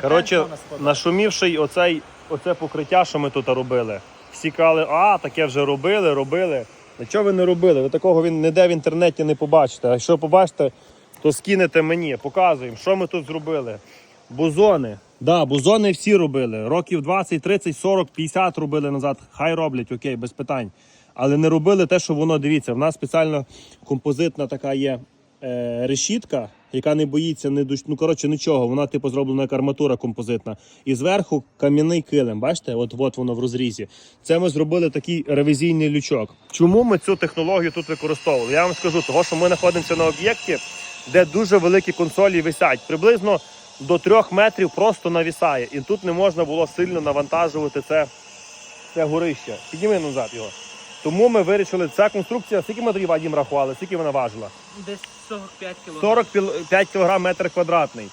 Коротше, нашумівши оцей, оце покриття, що ми тут робили. Всі казали, а, таке вже робили, робили. Нічого ви не робили. Ви такого він ніде в інтернеті не побачите. А якщо побачите, то скинете мені, показуємо, що ми тут зробили. Бузони. Да, бузони всі робили. Років 20, 30, 40, 50 робили назад. Хай роблять, окей, без питань. Але не робили те, що воно дивіться. В нас спеціально композитна така є е, решітка, яка не боїться не душ... ну коротше нічого. Вона типу зроблена як арматура композитна. І зверху кам'яний килим. Бачите, от, от воно в розрізі. Це ми зробили такий ревізійний лючок. Чому ми цю технологію тут використовували? Я вам скажу, того, що ми знаходимося на об'єкті, де дуже великі консолі висять. Приблизно до трьох метрів просто навісає. І тут не можна було сильно навантажувати це, це горище. Підніми назад його. Тому ми вирішили, ця конструкція, скільки ми тоді Вадім рахували, скільки вона важила? Десь 45 кг. 45 кг метр квадратний.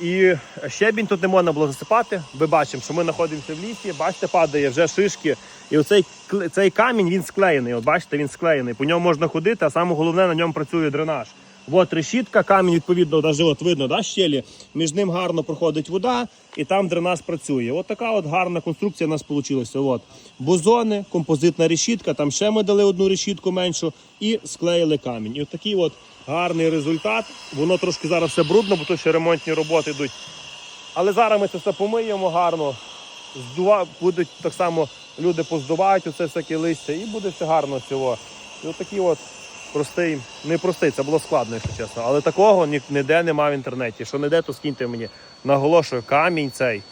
І щебінь тут не можна було засипати. Ми бачимо, що ми знаходимося в лісі, бачите, падає вже шишки. І оцей цей камінь він склеєний. От бачите, він склеєний. По ньому можна ходити, а саме головне на ньому працює дренаж. От решітка, камінь, відповідно, навіть от видно, да, щелі. Між ним гарно проходить вода, і там дренаж працює. От така от гарна конструкція у нас вийшла. От. Бозони, композитна решітка, там ще ми дали одну решітку меншу і склеїли камінь. І от такий от гарний результат. Воно трошки зараз все брудно, бо тут ще ремонтні роботи йдуть. Але зараз ми це все помиємо гарно. Здува... Будуть так само люди поздувають оце всяке листя, і буде все гарно цього. І от такий от простий, не простий, це було складно, якщо чесно. Але такого ні- ніде немає в інтернеті. Що де, то скиньте мені. Наголошую, камінь цей